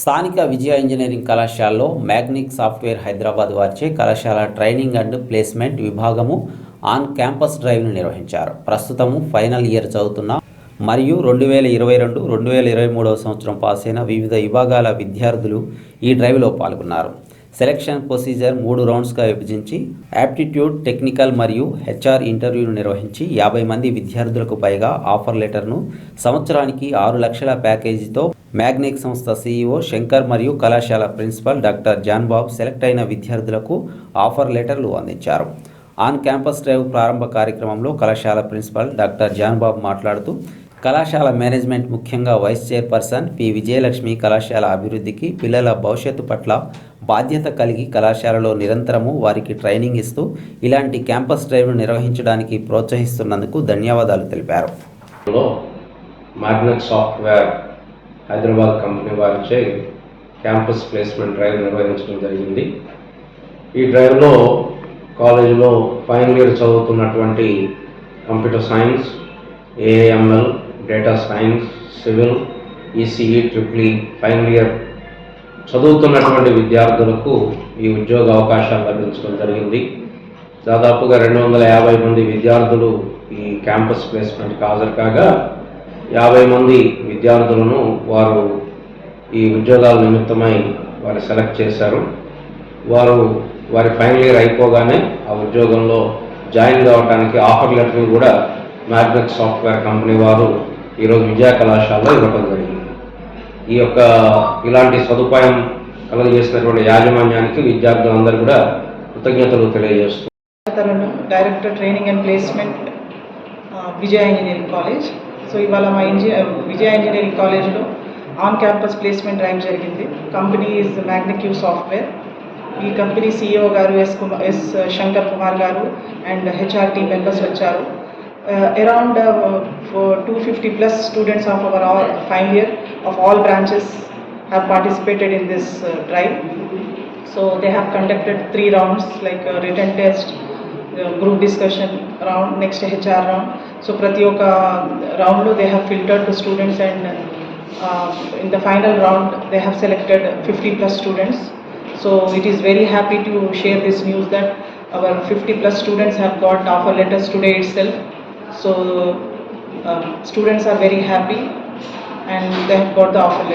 స్థానిక విజయ ఇంజనీరింగ్ కళాశాలలో మ్యాగ్నిక్ సాఫ్ట్వేర్ హైదరాబాద్ వారిచే కళాశాల ట్రైనింగ్ అండ్ ప్లేస్మెంట్ విభాగము ఆన్ క్యాంపస్ డ్రైవ్ను నిర్వహించారు. ప్రస్తుతము ఫైనల్ ఇయర్ చదువుతున్న మరియు రెండు వేల ఇరవై రెండు రెండు వేల ఇరవై మూడవ సంవత్సరం పాస్ అయిన వివిధ విభాగాల విద్యార్థులు ఈ డ్రైవ్లో పాల్గొన్నారు. సెలక్షన్ ప్రొసీజర్ మూడు రౌండ్స్గా విభజించి యాప్టిట్యూడ్ టెక్నికల్ మరియు హెచ్ఆర్ ఇంటర్వ్యూను నిర్వహించి యాభై మంది విద్యార్థులకు పైగా ఆఫర్ లెటర్ను సంవత్సరానికి ఆరు లక్షల ప్యాకేజీతో మ్యాగ్నిక్ సంస్థ సీఈఓ శంకర్ మరియు కళాశాల principal doctor John Bob select అయిన విద్యార్థులకు ఆఫర్ లెటర్లు అందించారు. ఆన్ క్యాంపస్ డ్రైవ్ ప్రారంభ కార్యక్రమంలో కళాశాల ప్రిన్సిపల్ డాక్టర్ జాన్ బాబ్ మాట్లాడుతూ కళాశాల మేనేజ్మెంట్ ముఖ్యంగా వైస్ చైర్పర్సన్ పి. విజయలక్ష్మి కళాశాల అభివృద్ధికి పిల్లల భవిష్యత్తు పట్ల బాధ్యత కలిగి కళాశాలలో నిరంతరము వారికి ట్రైనింగ్ ఇస్తూ ఇలాంటి క్యాంపస్ డ్రైవ్ను నిర్వహించడానికి ప్రోత్సహిస్తున్నందుకు ధన్యవాదాలు తెలిపారు. మ్యాగ్నెట్ సాఫ్ట్వేర్ హైదరాబాద్ కంపెనీ వారిచే క్యాంపస్ ప్లేస్మెంట్ డ్రైవ్ నిర్వహించడం జరిగింది. ఈ డ్రైవ్లో కాలేజీలో ఫైనల్ ఇయర్ చదువుతున్నటువంటి computer science AML data science civil ECE triple final year చదువుతున్నటువంటి విద్యార్థులకు ఈ ఉద్యోగ అవకాశాలు లభించడం జరిగింది. దాదాపుగా రెండు వందల యాభై మంది విద్యార్థులు ఈ క్యాంపస్ ప్లేస్మెంట్కి హాజరు కాగా యాభై మంది విద్యార్థులను వారు ఈ ఉద్యోగాల నిమిత్తమై వారు సెలెక్ట్ చేశారు. వారు వారి ఫైనల్ ఇయర్ అయిపోగానే ఆ ఉద్యోగంలో జాయిన్ కావడానికి ఆఫర్ లెటర్ని కూడా మ్యాగ్నెట్ సాఫ్ట్వేర్ కంపెనీ వారు ఈరోజు విజయ కళాశాలలో ఇవ్వటం జరిగింది. ఈ యొక్క ఇలాంటి సదుపాయం కలగజేసినటువంటి యాజమాన్యానికి విద్యార్థులందరూ కూడా కృతజ్ఞతలు తెలియజేస్తూ director training and placement Vijaya engineering college. So ఇవాళ మా ఇంజి విజయ ఇంజనీరింగ్ కాలేజ్లో ఆన్ క్యాంపస్ ప్లేస్మెంట్ ర్యాంక్ జరిగింది. Company is Magnique software. ఈ కంపెనీ సీఈఓ గారు ఎస్ కుమార్ ఎస్ శంకర్ కుమార్ గారు అండ్ హెచ్ఆర్టీ మెంబర్స్ వచ్చారు. Around two fifty plus students of our all five year of all branches have participated in this drive So they have conducted three rounds like uh, written test, uh, group discussion round, next HR round. So ప్రతి ఒక్క round లో they have filtered the students and uh, in the final round they have selected 50 plus students. So it is very happy to share this news that our 50 plus students have got offer letters today itself. So uh, students are very happy and they have got the offer letter.